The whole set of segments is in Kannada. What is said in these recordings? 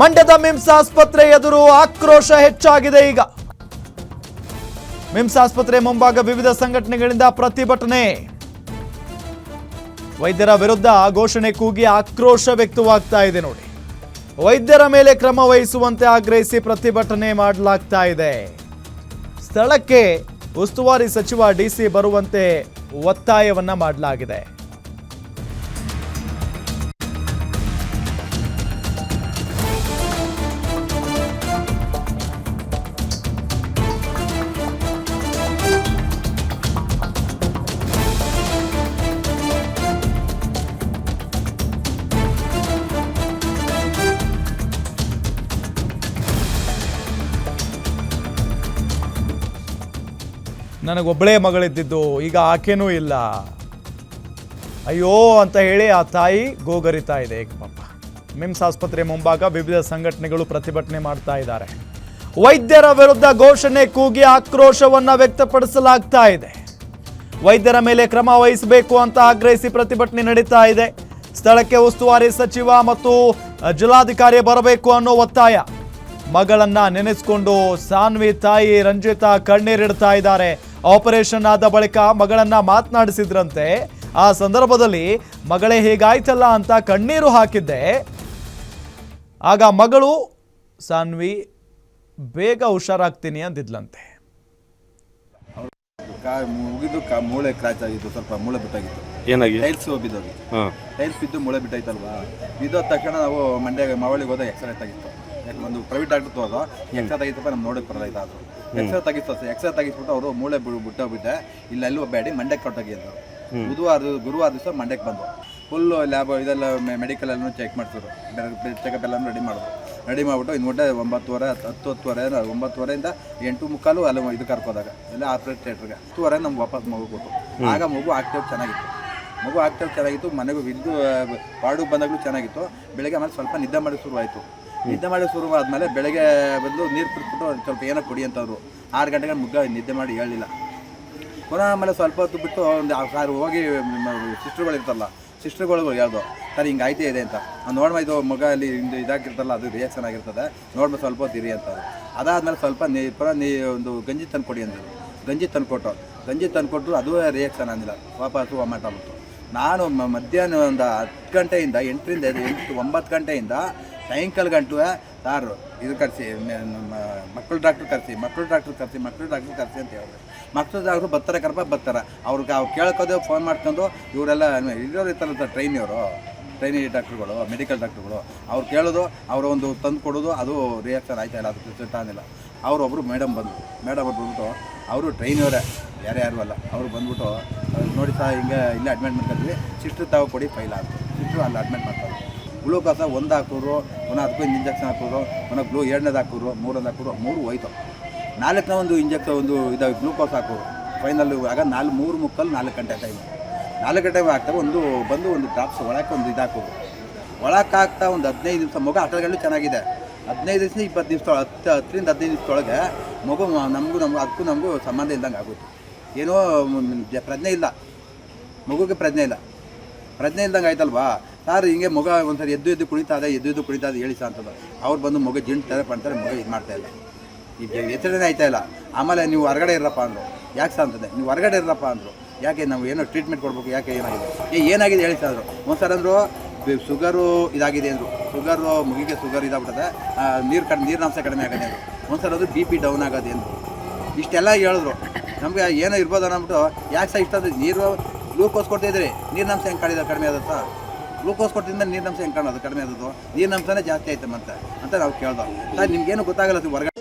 ಮಂಡ್ಯದ ಮಿಮ್ಸ್ ಆಸ್ಪತ್ರೆ ಎದುರು ಆಕ್ರೋಶ ಹೆಚ್ಚಾಗಿದೆ ಈಗ. ಮಿಮ್ಸ್ ಆಸ್ಪತ್ರೆ ಮುಂಭಾಗ ವಿವಿಧ ಸಂಘಟನೆಗಳಿಂದ ಪ್ರತಿಭಟನೆ. ವೈದ್ಯರ ವಿರುದ್ಧ ಘೋಷಣೆ ಕೂಗಿ ಆಕ್ರೋಶ ವ್ಯಕ್ತವಾಗ್ತಾ ಇದೆ ನೋಡಿ. ವೈದ್ಯರ ಮೇಲೆ ಕ್ರಮ ವಹಿಸುವಂತೆ ಆಗ್ರಹಿಸಿ ಪ್ರತಿಭಟನೆ ಮಾಡಲಾಗ್ತಾ ಇದೆ. ಸ್ಥಳಕ್ಕೆ ಉಸ್ತುವಾರಿ ಸಚಿವ ಡಿಸಿ ಬರುವಂತೆ ಒತ್ತಾಯವನ್ನ ಮಾಡಲಾಗಿದೆ. ನನಗೊಬ್ಬಳೇ ಮಗಳಿದ್ದಿದ್ದು, ಈಗ ಆಕೆನೂ ಇಲ್ಲ. ಅಯ್ಯೋ ಅಂತ ಹೇಳಿ ಆ ತಾಯಿ ಗೋಗರಿತಾ ಇದೆ ಪಾಪ ಮಿಮ್ಸ್ ಆಸ್ಪತ್ರೆ ಮುಂಭಾಗ ವಿವಿಧ ಸಂಘಟನೆಗಳು ಪ್ರತಿಭಟನೆ ಮಾಡ್ತಾ ಇದ್ದಾರೆ. ವೈದ್ಯರ ವಿರುದ್ಧ ಘೋಷಣೆ ಕೂಗಿ ಆಕ್ರೋಶವನ್ನು ವ್ಯಕ್ತಪಡಿಸಲಾಗ್ತಾ ಇದೆ. ವೈದ್ಯರ ಮೇಲೆ ಕ್ರಮ ವಹಿಸಬೇಕು ಅಂತ ಆಗ್ರಹಿಸಿ ಪ್ರತಿಭಟನೆ ನಡೀತಾ ಇದೆ. ಸ್ಥಳಕ್ಕೆ ಉಸ್ತುವಾರಿ ಸಚಿವ ಮತ್ತು ಜಿಲ್ಲಾಧಿಕಾರಿ ಬರಬೇಕು ಅನ್ನೋ ಒತ್ತಾಯ. ಮಗಳನ್ನ ನೆನೆಸ್ಕೊಂಡು ಸಾನ್ವಿ ತಾಯಿ ರಂಜಿತಾ ಕಣ್ಣೀರಿಡ್ತಾ ಇದ್ದಾರೆ. ಆಪರೇಷನ್ ಆದ ಬಳಿಕ ಮಗಳನ್ನ ಮಾತನಾಡಿಸಿದ್ರಂತೆ. ಆ ಸಂದರ್ಭದಲ್ಲಿ ಮಗಳೇ ಹೀಗಾಯ್ತಲ್ಲ ಅಂತ ಕಣ್ಣೀರು ಹಾಕಿದ್ದೆ. ಆಗ ಮಗಳು ಸಾನ್ವಿ ಬೇಗ ಹುಷಾರಾಗ್ತೀನಿ ಅಂದಿದ್ಲಂತೆ. ಕಾ ಮುಗಿದು ಕಾ ಮೂಳೆ ಕ್ರಾಚ್ ಆಗಿತ್ತು ಸ್ವಲ್ಪ ಮೂಳೆ ಬಿಟ್ಟಾಗಿತ್ತು ಏನಾಗಿ? ಟೈಲ್ಸ್ ಬಿದ್ದೋಗಿ ಹಾಂ. ಟೈಲ್ಸ್ ಬಿದ್ದು ಮೂಳೆ ಬಿಟ್ಟಾಯ್ತಲ್ವಾ ಬಿದ್ದೋದ ತಕ್ಷಣ ನಾವು ಮಂಡ್ಯ ಮಾವಳಿಗೆ ಹೋದಾಗ ಎಕ್ಸ್ರೇ ಆಗಿತ್ತು ಯಾಕೆ ಒಂದು ಪ್ರೈವೇಟ್ ಡಾಕ್ಟರ್ ತೋದ ಎಕ್ಸ್ರೇ ತೆಗಿತಪ್ಪ ನಮ್ಮ ನೋಡಕ್ಕೆ ಬರಲಾಯ್ತು ಆದ್ರು ಎಕ್ಸ್ರೇ ಅಷ್ಟೇ ಎಕ್ಸ್ರೇ ತೆಗಿಸ್ಬಿಟ್ಟು ಅವರು ಮೂಳೆ ಬಿಡು ಬಿಟ್ಟೋಗ್ಬಿಟ್ಟೆ ಇಲ್ಲ ಎಲ್ಲೂ ಬೇಡಿ ಮಂಡ್ಯಕ್ಕೆ ಕೊಟ್ಟೋಗಿ ಅಂದರು. ಬುಧವಾರ ಗುರುವಾರ ದಿವಸ ಮಂಡ್ಯಕ್ಕೆ ಬಂದು ಫುಲ್ಲು ಲ್ಯಾಬ್ ಇದೆಲ್ಲ ಮೆಡಿಕಲ್ ಎಲ್ಲ ಚೆಕ್ ಮಾಡ್ತಿದ್ರು ಚೆಕಪ್ ಎಲ್ಲ ರೆಡಿ ಮಾಡಿದ್ರು. ರೆಡಿ ಮಾಡಿಬಿಟ್ಟು ಇನ್ನು ಮುಟ್ಟೆ ಒಂಬತ್ತುವರೆ ಹತ್ತು ಹತ್ತು ಹತ್ತುವರೆ ಒಂಬತ್ತುವರೆಯಿಂದ ಎಂಟು ಮುಕ್ಕಾಲು ಅಲ್ಲಿ ಇದು ಕರ್ಕೋದಾಗ. ಎಲ್ಲ ಆಪ್ರೇಟ್ ಥಿಯೇಟ್ರಿಗೆ ಹತ್ತುವರೆ ನಮ್ಗೆ ವಾಪಸ್ ಮಗು ಕೊಟ್ಟು ಆಗ ಮಗು ಆಕ್ಟಿವ್ ಚೆನ್ನಾಗಿತ್ತು. ಮಗು ಆಕ್ಟಿವ್ ಚೆನ್ನಾಗಿತ್ತು ಮನೆಗೂ ವಿದ್ಯು ವಾರ್ಡಿಗೆ ಬಂದಾಗಲೂ ಚೆನ್ನಾಗಿತ್ತು. ಬೆಳಗ್ಗೆ ಆಮೇಲೆ ಸ್ವಲ್ಪ ನಿದ್ದೆ ಮಾಡಿ ಶುರು ಆಯಿತು ನಿದ್ದೆ ಮಾಡಿ ಶುರು ಆದಮೇಲೆ ಬೆಳಗ್ಗೆ ಬಂದು ನೀರು ಕುಡಿದ್ಬಿಟ್ಟು ಸ್ವಲ್ಪ ಏನೋ ಕುಡಿ ಅಂತವ್ರು ಆರು ಗಂಟೆಗೆ ಮುಗ್ಗ ನಿದ್ದೆ ಮಾಡಿ ಹೇಳಲಿಲ್ಲ. ಪುನಃ ಆಮೇಲೆ ಸ್ವಲ್ಪ ಹೊತ್ತು ಬಿಟ್ಟು ಒಂದು ಸಾರು ಹೋಗಿ ಸಿಸ್ಟರ್ಗಳು ಇರ್ತಲ್ಲ ಸಿಸ್ಟರ್ಗಳಿಗೂ ಯಾವುದು ಸರ್, ಹಿಂಗೆ ಆಯ್ತೇ ಇದೆ ಅಂತ. ನೋಡ್ಮ ಇದು ಮಗ ಅಲ್ಲಿ ಇದಾಗಿರ್ತಲ್ಲ ಅದು ರಿಯಾಕ್ಷನ್ ಆಗಿರ್ತದೆ. ನೋಡ್ಮ ಸ್ವಲ್ಪ ಹೊತ್ತು ಇರಿ ಅಂತ. ಅದಾದಮೇಲೆ ಸ್ವಲ್ಪ ನೀ, ಪುನಃ ನೀ ಒಂದು ಗಂಜಿ ತಂದ್ಕೊಡಿ ಅಂದರು. ಗಂಜಿ ತಂದುಕೊಟ್ಟು ಗಂಜಿ ತಂದ್ಕೊಟ್ರು ಅದು ರಿಯಾಕ್ಷನ್ ಅಂದಿಲ್ಲ ವಾಪಸ್ಸು ಒಮ್ಮಾಟ ಆಗ್ಬಿಟ್ಟು ನಾನು ಮಧ್ಯಾಹ್ನ ಒಂದು ಹತ್ತು ಗಂಟೆಯಿಂದ ಎಂಟರಿಂದ ಎಂಟು, ಒಂಬತ್ತು ಗಂಟೆಯಿಂದ ಸಾಯಂಕಾಲ ಗಂಟು ಸಾರು. ಇದು ಕರೆಸಿ ಮಕ್ಕಳು ಡಾಕ್ಟ್ರು ಕರೆಸಿ, ಮಕ್ಕಳು ಡಾಕ್ಟ್ರ್ ಕರೆಸಿ, ಮಕ್ಕಳು ಡಾಕ್ಟ್ರು ಕರೆಸಿ ಅಂತ ಹೇಳಿದ್ರು ಮಕ್ಕಳು ಡಾಕ್ಟ್ರು ಬರ್ತಾರೆ, ಕರಪ, ಬರ್ತಾರೆ. ಅವ್ರಿಗೆ ಅವ್ರು ಕೇಳ್ಕೋದೆ, ಫೋನ್ ಮಾಡ್ಕೊಂಡು ಇವರೆಲ್ಲ ಇರೋರು ಟ್ರೈನ್ ಟ್ರೈನಿಯವರು ಟ್ರೈನಿ ಡಾಕ್ಟ್ರುಗಳು, ಮೆಡಿಕಲ್ ಡಾಕ್ಟ್ರುಗಳು. ಅವ್ರು ಕೇಳೋದು, ಅವರು ಒಂದು ತಂದು ಕೊಡೋದು, ಅದು ರಿಯಾಕ್ಷನ್ ಆಯ್ತಾ ಇಲ್ಲ ಅದು ತಾನಿಲ್ಲ ಅವರು ಅವರೊಬ್ಬರು ಮೇಡಮ್ ಬಂದರು. ಮೇಡಮ್ ಅವ್ರು ಬಂದ್ಬಿಟ್ಟು, ಅವರು ಟ್ರೈನಿಯವರೇ. ಯಾರು ಯಾರು ಅಲ್ಲ. ಅವರು ಬಂದ್ಬಿಟ್ಟು, ನೋಡಿ ಸಹ ಹಿಂಗೆ, ಇಲ್ಲೇ ಅಡ್ಮಿಟ್ ಮಾಡ್ಕೊಳ್ತೀವಿ ಸಿಸ್ಟ್ರು ತಾವು ಕೊಡಿ ಫೈಲ್ ಆಗ್ತದೆ ಸಿಸ್ಟ್ರು ಅಲ್ಲಿ ಅಡ್ಮಿಟ್ ಮಾಡ್ತಾರೆ ಗ್ಲೂಕೋಸ ಒಂದು ಹಾಕೋರು ಪುನಃ ಅದಕ್ಕೂ ಒಂದು ಇಂಜೆಕ್ಷನ್ ಹಾಕೋರು ಪುನಃ ಗ್ಲೂ ಎರಡನೇದು ಹಾಕೋರು ಮೂರನೇದು ಹಾಕೋರು ಮೂರು ಹೋಯ್ತು. ನಾಲ್ಕನೇ ಒಂದು ಇಂಜೆಕ್ಷನ್ ಒಂದು ಇದು ಗ್ಲೂಕೋಸ್ ಹಾಕೋರು ಫೈನಲ್ ಆಗ ನಾಲ್ಕು ಮೂರು ಮುಕ್ಕಲ್ಲಿ ನಾಲ್ಕು ಗಂಟೆ ಟೈಮ್ ನಾಲ್ಕು ಗಂಟೆ ಹಾಕ್ತಾವೆ ಒಂದು ಬಂದು ಒಂದು ಡ್ರಾಪ್ಸ್ ಒಳಕ್ಕೆ ಒಂದು ಇದು ಹಾಕೋರು ಒಳಕ್ಕೆ ಹಾಕ್ತಾ ಒಂದು ಹದಿನೈದು ದಿವಸ, ಮಗು ಗಂಟೆ ಚೆನ್ನಾಗಿದೆ. ಹದಿನೈದು ದಿವಸ, ಇಪ್ಪತ್ತು ದಿವಸ, ಹತ್ತು, ಹತ್ತರಿಂದ ಹದಿನೈದು ದಿವಸದೊಳಗೆ ಮಗು ನಮಗೂ ನಮಗೂ ಅದಕ್ಕೂ ನಮಗೂ ಸಂಬಂಧ ಇಲ್ದಂಗೆ ಆಗೋಯ್ತು. ಏನೋ ಪ್ರಜ್ಞೆ ಇಲ್ಲ. ಮಗುಗೆ ಪ್ರಜ್ಞೆ ಇಲ್ಲ. ಪ್ರಜ್ಞೆ ಇಲ್ದಂಗೆ ಆಯ್ತಲ್ವಾ? ಸರ್ ಹಿಂಗೆ ಮಗ ಒಂದ್ಸರಿ ಎದ್ದು ಎದ್ದು ಕುಣಿತಾ ಇದೆ, ಎದ್ದು ಎದ್ದು ಕುಣಿತಾ ಇದೆ, ಹೇಳಿ ಸಾ ಅಂತದ ಅವ್ರು ಬಂದು ಮಗ ಜಿಂಡ್ತಾರೆ ಪಡ್ತಾರೆ ಮಗ ಇದು ಮಾಡ್ತಾ ಇಲ್ಲ. ಈಗ ಎಚ್ಚರಣೆ ಆಯ್ತಾ ಇಲ್ಲ. ಆಮೇಲೆ ನೀವು ಹೊರಗಡೆ ಇರಪ್ಪ ಅಂದರು. ಯಾಕೆ ಸಾ ಅಂತದೆ? ನೀವು ಹೊರಗಡೆ ಇರಪ್ಪ ಅಂದರು. ಯಾಕೆ ನಾವು ಏನೋ ಟ್ರೀಟ್ಮೆಂಟ್ ಕೊಡ್ಬೇಕು, ಯಾಕೆ ಏನಾಗಿದೆ? ಏ, ಏನಾಗಿದೆ ಹೇಳಿ ಸರ್ ಅಂದರು. ಒಂದು ಸರ್ ಅಂದರು ಶುಗರು ಇದಾಗಿದೆ ಅಂದರು. ಶುಗರು ಮುಗಿಗೆ ಶುಗರ್ ಇದಾಗ್ಬಿಟ್ಟದೆ. ನೀರು ಕಡಿಮೆ ನೀರಿನಾಂಶ ಕಡಿಮೆ ಆಗಿದೆ ಅಂದರು. ಒಂದು ಸರ್ ಅದು ಬಿ ಪಿ ಡೌನ್ ಆಗೋದು ಅಂದರು. ಇಷ್ಟೆಲ್ಲ ಹೇಳಿದ್ರು. ನಮಗೆ ಏನೋ ಇರ್ಬೋದು ಅನ್ನೋಬಿಟ್ಟು ಯಾಕೆ ಸಹ ಇಷ್ಟ ನೀರು ಗ್ಲೂಕೋಸ್ ಕೊಡ್ತಾಯಿದ್ರಿ ನೀರಿನಾಂಶ ಹೆಂಗೆ ಕಡಿದ ಕಡಿಮೆ ಆದತ್ತ ಗ್ಲೂಕೋಸ್ ಕೊಟ್ಟಿದ್ದ ನೀರಿನಂಶ ಹೆಂಗೆ ಕಾಣೋದು? ಕಡಿಮೆ ಆದದ್ದು. ನೀರಿನಂಶನೇ ಜಾಸ್ತಿ ಆಯ್ತು ಮತ್ತೆ. ಅಂತ ನಾವು ಕೇಳ್ದೋ. ಸರ್ ನಿಮ್ಗೇನು ಗೊತ್ತಾಗಲ್ಲ ಹೊರಗಡೆ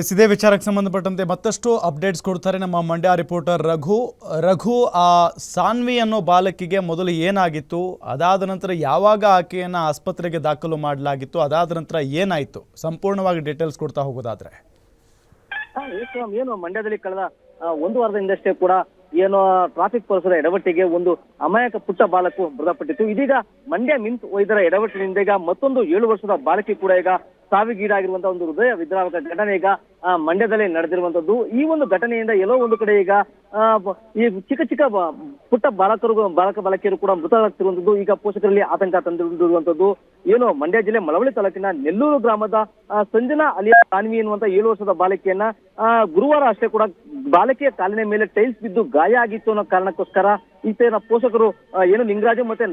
ಎಸ್, ಇದೇ ವಿಚಾರಕ್ಕೆ ಸಂಬಂಧಪಟ್ಟಂತೆ ಮತ್ತಷ್ಟು ಅಪ್ಡೇಟ್ಸ್ ಕೊಡ್ತಾರೆ ನಮ್ಮ ಮಂಡ್ಯ ರಿಪೋರ್ಟರ್ ರಘು. ರಘು, ಆ ಸಾನ್ವಿ ಅನ್ನೋ ಬಾಲಕಿಗೆ ಮೊದಲು ಏನಾಗಿತ್ತು? ಅದಾದ ನಂತರ ಯಾವಾಗ ಆಕೆಯನ್ನು ಆಸ್ಪತ್ರೆಗೆ ದಾಖಲು ಮಾಡಲಾಗಿತ್ತು? ಅದಾದ ನಂತರ ಏನಾಯಿತು? ಸಂಪೂರ್ಣವಾಗಿ ಡೀಟೇಲ್ಸ್ ಕೊಡ್ತಾ ಹೋಗೋದಾದ್ರೆ. ಏನು ಮಂಡ್ಯದಲ್ಲಿ ಕಳೆದ ಒಂದು ವಾರದ ಹಿಂದಷ್ಟೇ ಕೂಡ ಏನು ಟ್ರಾಫಿಕ್ ಪೊಲೀಸರ ಎಡವಟ್ಟಿಗೆ ಒಂದು ಅಮಾಯಕ ಪುಟ್ಟ ಬಾಲಕು ಮೃತಪಟ್ಟಿತ್ತು. ಇದೀಗ ಮಂಡ್ಯ ಮಿಂತ್ ವೈದ್ಯರ ಎಡವಟ್ಟಿನಿಂದ ಈಗ ಮತ್ತೊಂದು ಏಳು ವರ್ಷದ ಬಾಲಕಿ ಕೂಡ ಈಗ ಸಾವಿಗೀಡಾಗಿರುವಂತಹ ಒಂದು ಹೃದಯ ವಿದ್ರಾವಕ ಘಟನೆ ಈಗ ಮಂಡ್ಯದಲ್ಲಿ ನಡೆದಿರುವಂತದ್ದು. ಈ ಒಂದು ಘಟನೆಯಿಂದ ಎಲ್ಲೋ ಒಂದು ಕಡೆ ಈಗ ಈ ಚಿಕ್ಕ ಚಿಕ್ಕ ಪುಟ್ಟ ಬಾಲಕರು, ಬಾಲಕ ಬಾಲಕಿಯರು ಕೂಡ ಮೃತರಾಗ್ತಿರುವಂತದ್ದು. ಈಗ ಪೋಷಕರಲ್ಲಿ ಆತಂಕ ತಂದಿರುವಂತದ್ದು. ಏನು, ಮಂಡ್ಯ ಜಿಲ್ಲೆ ಮಳವಳ್ಳಿ ತಾಲೂಕಿನ ನೆಲ್ಲೂರು ಗ್ರಾಮದ ಸಂಜನಾ ಅಲಿಯ ತಾನ್ವಿ ಎನ್ನುವಂತ ಏಳು ವರ್ಷದ ಬಾಲಕಿಯನ್ನ ಗುರುವಾರ ಅಷ್ಟೇ ಕೂಡ ಬಾಲಕಿಯ ಕಾಲಿನ ಮೇಲೆ ಟೈಲ್ಸ್ ಬಿದ್ದು ಗಾಯ ಆಗಿತ್ತು ಅನ್ನೋ ಕಾರಣಕ್ಕೋಸ್ಕರ ಈತನ ಪೋಷಕರು ಏನು ಲಿಂಗರಾಜು ಮತ್ತೆ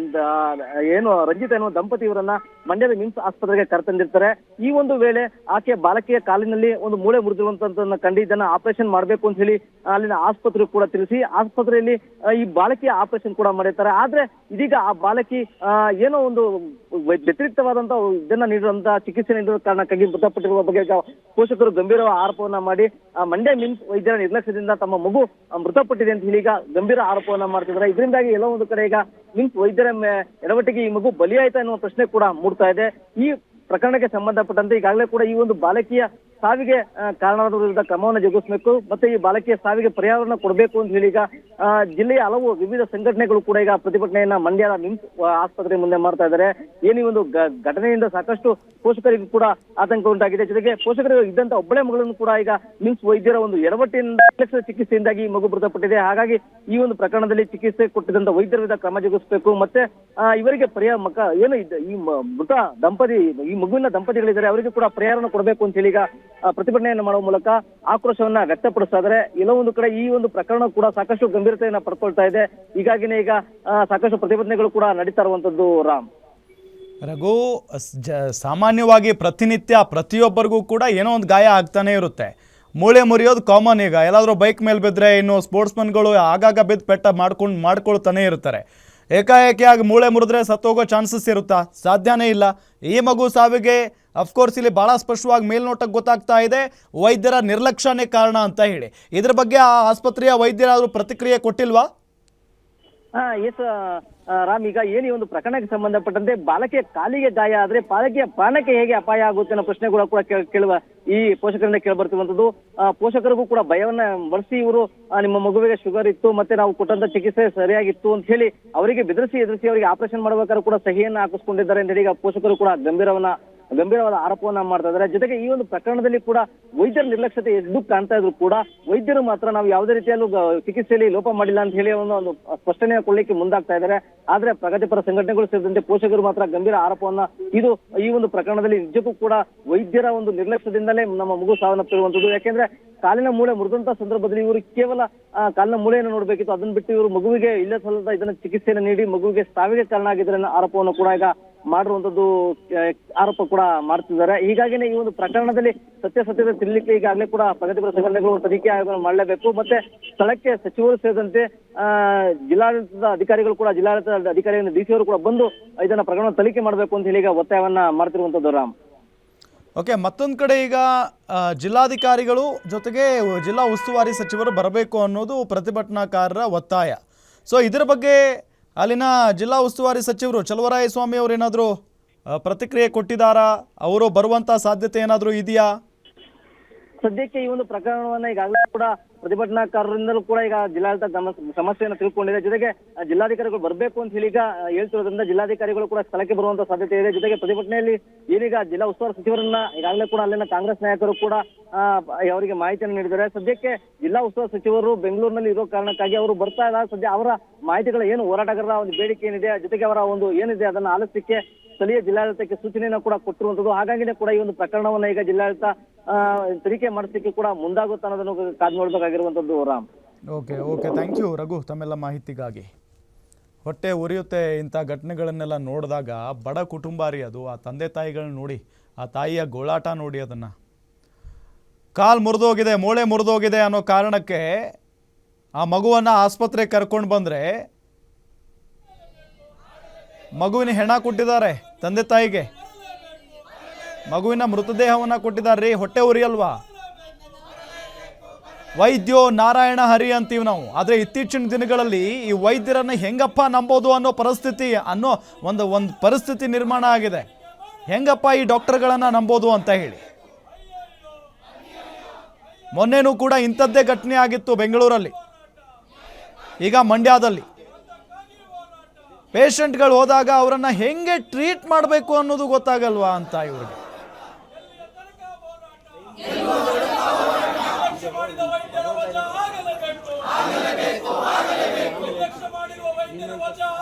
ಏನು ರಂಜಿತ ಎನ್ನುವ ದಂಪತಿ ಇವರನ್ನ ಮಂಡ್ಯದ ಮಿಮ್ಸ್ ಆಸ್ಪತ್ರೆಗೆ ಕರೆತಂದಿರ್ತಾರೆ. ಈ ಒಂದು ವೇಳೆ ಆಕೆ ಬಾಲಕಿಯ ಕಾಲಿನಲ್ಲಿ ಒಂದು ಮೂಳೆ ಮುರಿದಿರುವಂತದ್ದನ್ನ ಕಂಡು ಇದನ್ನ ಆಪರೇಷನ್ ಮಾಡಬೇಕು ಅಂತ ಹೇಳಿ ಅಲ್ಲಿನ ಆಸ್ಪತ್ರೆ ಕೂಡ ತಿಳಿಸಿ, ಆಸ್ಪತ್ರೆಯಲ್ಲಿ ಈ ಬಾಲಕಿಯ ಆಪರೇಷನ್ ಕೂಡ ಮಾಡಿರ್ತಾರೆ. ಆದ್ರೆ ಇದೀಗ ಆ ಬಾಲಕಿ ಏನೋ ಒಂದು ವ್ಯ- ವ್ಯತಿರಿಕ್ತವಾದಂತ ಇದನ್ನ ನೀಡಿರುವಂತಹ ಚಿಕಿತ್ಸೆ ನೀಡುವ ಕಾರಣಕ್ಕಾಗಿ ಮೃತಪಟ್ಟಿರುವ ಬಗ್ಗೆ ಪೋಷಕರು ಗಂಭೀರ ಆರೋಪವನ್ನ ಮಾಡಿ ಮಂಡ್ಯ ಮಿಮ್ಸ್ ವೈದ್ಯರ ನಿರ್ಲಕ್ಷ್ಯದಿಂದ ತಮ್ಮ ಮಗು ಮೃತಪಟ್ಟಿದೆ ಅಂತ ಹೇಳಿ ಈಗ ಗಂಭೀರ ಆರೋಪವನ್ನ ಮಾಡ್ತಿದ್ದಾರೆ. ಇದರಿಂದಾಗಿ ಎಲ್ಲೋ ಒಂದು ಕಡೆ ಈಗ ಮಿಮ್ಸ್ ವೈದ್ಯರ ಎಡವಟ್ಟಿಗೆ ಈ ಮಗು ಬಲಿಯಾಯ್ತಾ ಎನ್ನುವ ಪ್ರಶ್ನೆ ಕೂಡ ಮೂಡ್ತಾ ಇದೆ. ಈ ಪ್ರಕರಣಕ್ಕೆ ಸಂಬಂಧಪಟ್ಟಂತೆ ಈಗಾಗಲೇ ಕೂಡ ಈ ಒಂದು ಬಾಲಕಿಯ ಸಾವಿಗೆ ಕಾರಣವಾದ ವಿರುದ್ಧ ಕ್ರಮವನ್ನು ಜಗಿಸಬೇಕು ಮತ್ತೆ ಈ ಬಾಲಕಿಯ ಸಾವಿಗೆ ಪರಿಹಾರವನ್ನು ಕೊಡಬೇಕು ಅಂತ ಹೇಳಿ ಈಗ ಜಿಲ್ಲೆಯ ಹಲವು ವಿವಿಧ ಸಂಘಟನೆಗಳು ಕೂಡ ಈಗ ಪ್ರತಿಭಟನೆಯನ್ನ ಮಂಡ್ಯದ ನಿಮ್ಸ್ ಆಸ್ಪತ್ರೆ ಮುಂದೆ ಮಾಡ್ತಾ ಇದ್ದಾರೆ. ಏನು ಒಂದು ಘಟನೆಯಿಂದ ಸಾಕಷ್ಟು ಪೋಷಕರಿಗೂ ಕೂಡ ಆತಂಕ ಉಂಟಾಗಿದೆ. ಜೊತೆಗೆ ಪೋಷಕರು ಇದ್ದಂತ ಒಬ್ಬಳೆ ಮಗಳನ್ನು ಕೂಡ ಈಗ ನಿಮ್ಸ್ ವೈದ್ಯರ ಒಂದು ಎಡವಟ್ಟಿನಿಂದ ಚಿಕಿತ್ಸೆಯಿಂದಾಗಿ ಈ ಮಗು ಮೃತಪಟ್ಟಿದೆ. ಹಾಗಾಗಿ ಈ ಒಂದು ಪ್ರಕರಣದಲ್ಲಿ ಚಿಕಿತ್ಸೆ ಕೊಟ್ಟಿದ್ದಂತ ವೈದ್ಯರ ವಿರುದ್ಧ ಕ್ರಮ ಜಗಿಸಬೇಕು ಮತ್ತೆ ಇವರಿಗೆ ಪರಿಹಾರ ಮಕ್ಕ ಏನು ಈ ಮೃತ ದಂಪತಿ, ಈ ಮಗುವಿನ ದಂಪತಿಗಳಿದ್ದಾರೆ, ಅವರಿಗೆ ಕೂಡ ಪರಿಹಾರವನ್ನು ಕೊಡಬೇಕು ಅಂತ ಹೇಳಿ ಈಗ ಪ್ರತಿಭಟನೆಯನ್ನು ಮಾಡುವ ಮೂಲಕ ಆಕ್ರೋಶವನ್ನ ವ್ಯಕ್ತಪಡಿಸ್ತಾ ಎಲ್ಲೋ ಒಂದು ಕಡೆ ಈ ಒಂದು ಪ್ರಕರಣ ಕೂಡ ಸಾಕಷ್ಟು ಗಂಭೀರತೆಯನ್ನ ಪಡ್ಕೊಳ್ತಾ ಇದೆ. ಹೀಗಾಗಿನೇ ಈಗ ಸಾಕಷ್ಟು ಪ್ರತಿಭಟನೆಗಳು ಕೂಡ ನಡೀತಾ ಇರುವಂತದ್ದು ರಾಮ್. ರಘು ಸಾಮಾನ್ಯವಾಗಿ ಪ್ರತಿನಿತ್ಯ ಪ್ರತಿಯೊಬ್ಬರಿಗೂ ಕೂಡ ಏನೋ ಒಂದು ಗಾಯ ಆಗ್ತಾನೆ ಇರುತ್ತೆ. ಮೂಳೆ ಮುರಿಯೋದು ಕಾಮನ್ ಈಗ. ಎಲ್ಲಾದರೂ ಬೈಕ್ ಮೇಲೆ ಬಿದ್ದರೆ ಇನ್ನು ಸ್ಪೋರ್ಟ್ಸ್ಮನ್ಗಳು ಆಗಾಗ ಬಿದ್ದು ಪೆಟ್ಟ ಮಾಡ್ಕೊಂಡು, ಮಾಡ್ಕೊಳ್ತಾನೆ ಇರ್ತಾರೆ. ಏಕಾಏಕಿಯಾಗಿ ಮೂಳೆ ಮುರಿದ್ರೆ ಸತ್ತೋಗೋ ಚಾನ್ಸಸ್ ಇರುತ್ತಾ? ಸಾಧ್ಯನೇ ಇಲ್ಲ. ಈ ಮಗು ಸಾವಿಗೆ ಅಫ್ಕೋರ್ಸ್ ಇಲ್ಲಿ ಭಾಳ ಸ್ಪಷ್ಟವಾಗಿ ಮೇಲ್ನೋಟಕ್ಕೆ ಗೊತ್ತಾಗ್ತಾ ಇದೆ. ವೈದ್ಯರ ನಿರ್ಲಕ್ಷ್ಯನೇ ಕಾರಣ ಅಂತ ಹೇಳಿ. ಇದ್ರ ಬಗ್ಗೆ ಆ ಆಸ್ಪತ್ರೆಯ ವೈದ್ಯರಾದರೂ ಪ್ರತಿಕ್ರಿಯೆ ಕೊಟ್ಟಿಲ್ವಾ? ಎಸ್ ರಾಮ್, ಈಗ ಏನು ಒಂದು ಪ್ರಕರಣಕ್ಕೆ ಸಂಬಂಧಪಟ್ಟಂತೆ ಬಾಲಕಿಯ ಕಾಲಿಗೆ ಗಾಯ ಆದ್ರೆ ಬಾಲಕಿಯ ಪ್ರಾಣಕ್ಕೆ ಹೇಗೆ ಅಪಾಯ ಆಗುತ್ತೆ ಅನ್ನೋ ಪ್ರಶ್ನೆ ಕೂಡ ಕೂಡ ಕೇಳ್- ಕೇಳುವ ಈ ಪೋಷಕರಿಂದ ಕೇಳಬರ್ತಿರುವಂತದ್ದು ಪೋಷಕರಿಗೂ ಕೂಡ ಭಯವನ್ನ ಬಳಸಿ ಇವರು ನಿಮ್ಮ ಮಗುವಿಗೆ ಶುಗರ್ ಇತ್ತು, ಮತ್ತೆ ನಾವು ಕೊಟ್ಟಂತ ಚಿಕಿತ್ಸೆ ಸರಿಯಾಗಿತ್ತು ಅಂತ ಹೇಳಿ ಅವರಿಗೆ ಬೆದರಿಸಿ ಎದುರಿಸಿ ಅವರಿಗೆ ಆಪರೇಷನ್ ಮಾಡಬೇಕಾದ್ರೂ ಕೂಡ ಸಹಿಯನ್ನ ಹಾಕಿಸ್ಕೊಂಡಿದ್ದಾರೆ ಅಂತ ಹೇಳಿ ಈಗ ಪೋಷಕರು ಕೂಡ ಗಂಭೀರವನ್ನ ಗಂಭೀರವಾದ ಆರೋಪವನ್ನ ಮಾಡ್ತಾ ಇದ್ದಾರೆ. ಜೊತೆಗೆ ಈ ಒಂದು ಪ್ರಕರಣದಲ್ಲಿ ಕೂಡ ವೈದ್ಯರ ನಿರ್ಲಕ್ಷ್ಯತೆ ಎದ್ದು ಕಾಣ್ತಾ ಇದ್ರು ಕೂಡ ವೈದ್ಯರು ಮಾತ್ರ ನಾವು ಯಾವುದೇ ರೀತಿಯಲ್ಲೂ ಚಿಕಿತ್ಸೆಯಲ್ಲಿ ಲೋಪ ಮಾಡಿಲ್ಲ ಅಂತ ಹೇಳಿ ಒಂದು ಒಂದು ಸ್ಪಷ್ಟನೆ ಕೊಡ್ಲಿಕ್ಕೆ ಮುಂದಾಗ್ತಾ ಇದ್ದಾರೆ. ಆದ್ರೆ ಪ್ರಗತಿಪರ ಸಂಘಟನೆಗಳು ಸೇರಿದಂತೆ ಪೋಷಕರು ಮಾತ್ರ ಗಂಭೀರ ಆರೋಪವನ್ನ ಇದು ಈ ಒಂದು ಪ್ರಕರಣದಲ್ಲಿ ನಿಜಕ್ಕೂ ಕೂಡ ವೈದ್ಯರ ಒಂದು ನಿರ್ಲಕ್ಷ್ಯದಿಂದಲೇ ನಮ್ಮ ಮಗು ಸಾವನ್ನಪ್ಪಿರುವಂತದ್ದು ಯಾಕೆಂದ್ರೆ ಕಾಲಿನ ಮೂಳೆ ಮುರಿದಂತ ಸಂದರ್ಭದಲ್ಲಿ ಇವರು ಕೇವಲ ಕಾಲಿನ ಮೂಳೆಯನ್ನು ನೋಡಬೇಕಿತ್ತು. ಅದನ್ನ ಬಿಟ್ಟು ಇವರು ಮಗುವಿಗೆ ಇಲ್ಲ ಸಲ್ಲದ ಇದನ್ನ ಚಿಕಿತ್ಸೆಯನ್ನು ನೀಡಿ ಮಗುವಿಗೆ ಸಾವಿಗೆ ಕಾರಣ ಆಗಿದ್ರೆ ಆರೋಪವನ್ನು ಕೂಡ ಈಗ ಮಾಡಿರುವಂತದ್ದು ಆರೋಪ ಕೂಡ ಮಾಡ್ತಿದ್ದಾರೆ. ಹೀಗಾಗಿನೇ ಈ ಒಂದು ಪ್ರಕರಣದಲ್ಲಿ ಸತ್ಯಾಸತ್ಯತೆ ತಿಳಿಲಿಕ್ಕೆ ಈಗಾಗಲೇ ಕೂಡ ಪ್ರಗತಿಪರ ಸಂಘಟನೆಗಳು ತನಿಖೆ ಮಾಡಲೇಬೇಕು. ಮತ್ತೆ ಸ್ಥಳಕ್ಕೆ ಸಚಿವರು ಸೇರಿದಂತೆ ಜಿಲ್ಲಾಡಳಿತದ ಅಧಿಕಾರಿಗಳು ಕೂಡ, ಜಿಲ್ಲಾಡಳಿತದ ಅಧಿಕಾರಿಗಳನ್ನು ಡಿ ಸಿ ಅವರು ಕೂಡ ಬಂದು ಇದನ್ನ ಪ್ರಕರಣ ತನಿಖೆ ಮಾಡಬೇಕು ಅಂತ ಹೇಳಿ ಈಗ ಒತ್ತಾಯವನ್ನ ಮಾಡ್ತಿರುವಂತದ್ದು ರಾಮ್. ಓಕೆ, ಮತ್ತೊಂದು ಕಡೆ ಈಗ ಜಿಲ್ಲಾಧಿಕಾರಿಗಳು ಜೊತೆಗೆ ಜಿಲ್ಲಾ ಉಸ್ತುವಾರಿ ಸಚಿವರು ಬರಬೇಕು ಅನ್ನೋದು ಪ್ರತಿಭಟನಾಕಾರರ ಒತ್ತಾಯ. ಸೊ ಇದರ ಬಗ್ಗೆ ಅಲ್ಲಿನ ಜಿಲ್ಲಾ ಉಸ್ತುವಾರಿ ಸಚಿವರು ಚಲವರಾಯ ಸ್ವಾಮಿ ಅವರು ಏನಾದರೂ ಪ್ರತಿಕ್ರಿಯೆ ಕೊಟ್ಟಿದ್ದಾರಾ? ಅವರು ಬರುವಂತ ಸಾಧ್ಯತೆ ಏನಾದರೂ ಇದೆಯಾ? ಸದ್ಯಕ್ಕೆ ಈ ಒಂದು ಪ್ರಕರಣವನ್ನ ಈಗಾಗಲೇ ಕೂಡ ಪ್ರತಿಭಟನಾಕಾರರಿಂದಲೂ ಕೂಡ ಈಗ ಜಿಲ್ಲಾಡಳಿತ ಸಮಸ್ಯೆಯನ್ನು ತಿಳ್ಕೊಂಡಿದೆ. ಜೊತೆಗೆ ಜಿಲ್ಲಾಧಿಕಾರಿಗಳು ಬರಬೇಕು ಅಂತ ಹೇಳಿ ಈಗ ಹೇಳ್ತಿರೋದ್ರಿಂದ ಜಿಲ್ಲಾಧಿಕಾರಿಗಳು ಕೂಡ ಸ್ಥಳಕ್ಕೆ ಬರುವಂತ ಸಾಧ್ಯತೆ ಇದೆ. ಜೊತೆಗೆ ಪ್ರತಿಭಟನೆಯಲ್ಲಿ ಏನೀಗ ಜಿಲ್ಲಾ ಉಸ್ತುವಾರಿ ಸಚಿವರನ್ನ ಈಗಾಗಲೇ ಕೂಡ ಅಲ್ಲಿನ ಕಾಂಗ್ರೆಸ್ ನಾಯಕರು ಕೂಡ ಅವರಿಗೆ ಮಾಹಿತಿಯನ್ನು ನೀಡಿದ್ದಾರೆ. ಸದ್ಯಕ್ಕೆ ಜಿಲ್ಲಾ ಉಸ್ತುವಾರಿ ಸಚಿವರು ಬೆಂಗಳೂರಿನಲ್ಲಿ ಇರೋ ಕಾರಣಕ್ಕಾಗಿ ಅವರು ಬರ್ತಾ ಇಲ್ಲ. ಸದ್ಯ ಅವರ ಮಾಹಿತಿಗಳ ಏನು ಹೋರಾಟಗಾರರ ಒಂದು ಬೇಡಿಕೆ ಏನಿದೆ, ಜೊತೆಗೆ ಅವರ ಒಂದು ಏನಿದೆ ಅದನ್ನ ಆಲಿಸಲಿಕ್ಕೆ ಸ್ಥಳೀಯ ಜಿಲ್ಲಾಡಳಿತಕ್ಕೆ ಸೂಚನೆಯನ್ನು ಕೂಡ ಕೊಟ್ಟಿರುವಂತದ್ದು. ಹಾಗಾಗಿನೇ ಕೂಡ ಈ ಒಂದು ಪ್ರಕರಣವನ್ನ ಈಗ ಜಿಲ್ಲಾಡಳಿತ ತನಿಖೆ ಮಾಡಿಸಲಿಕ್ಕೆ ಕೂಡ ಮುಂದಾಗುತ್ತೆ ಅನ್ನೋದನ್ನು ಕಾದು ನೋಡ್ಬೇಕಾಗಿರುವಂತದ್ದು Ram. Okay okay thank you Raghu, ತಮ್ಮೆಲ್ಲ ಮಾಹಿತಿಗಾಗಿ. ಹೊಟ್ಟೆ ಉರಿಯುತ್ತೆ ಇಂಥ ಘಟನೆಗಳನ್ನೆಲ್ಲ ನೋಡಿದಾಗ ಬಡ ಕುಟುಂಬ ರೀ ಅದು, ಆ ತಂದೆ ತಾಯಿಗಳನ್ನ ನೋಡಿ, ಆ ತಾಯಿಯ ಗೋಳಾಟ ನೋಡಿ ಅದನ್ನು. ಕಾಲು ಮುರಿದೋಗಿದೆ, ಮೂಳೆ ಮುರಿದೋಗಿದೆ ಅನ್ನೋ ಕಾರಣಕ್ಕೆ ಆ ಮಗುವನ್ನು ಆಸ್ಪತ್ರೆಗೆ ಕರ್ಕೊಂಡು ಬಂದರೆ ಮಗುವಿನ ಹೆಣ ಕೊಟ್ಟಿದ್ದಾರೆ ತಂದೆ ತಾಯಿಗೆ. ಮಗುವಿನ ಮೃತದೇಹವನ್ನು ಕೊಟ್ಟಿದ್ದಾರೆ ಹೊಟ್ಟೆ ಉರಿಯಲ್ವಾ ವೈದ್ಯೋ ನಾರಾಯಣ ಹರಿ ಅಂತೀವಿ ನಾವು. ಆದರೆ ಇತ್ತೀಚಿನ ದಿನಗಳಲ್ಲಿ ಈ ವೈದ್ಯರನ್ನು ಹೆಂಗಪ್ಪ ನಂಬೋದು ಅನ್ನೋ ಪರಿಸ್ಥಿತಿ, ಅನ್ನೋ ಒಂದು ಒಂದು ಪರಿಸ್ಥಿತಿ ನಿರ್ಮಾಣ ಆಗಿದೆ. ಹೆಂಗಪ್ಪ ಈ ಡಾಕ್ಟರ್ಗಳನ್ನು ನಂಬೋದು ಅಂತ ಹೇಳಿ. ಮೊನ್ನೆನೂ ಕೂಡ ಇಂಥದ್ದೇ ಘಟನೆ ಆಗಿತ್ತು ಬೆಂಗಳೂರಲ್ಲಿ. ಈಗ ಮಂಡ್ಯದಲ್ಲಿ. ಪೇಷಂಟ್ಗಳು ಹೋದಾಗ ಅವರನ್ನು ಹೆಂಗೆ ಟ್ರೀಟ್ ಮಾಡಬೇಕು ಅನ್ನೋದು ಗೊತ್ತಾಗಲ್ವಾ ಅಂತ ಇವ್ರಿಗೆ. বাঁচাও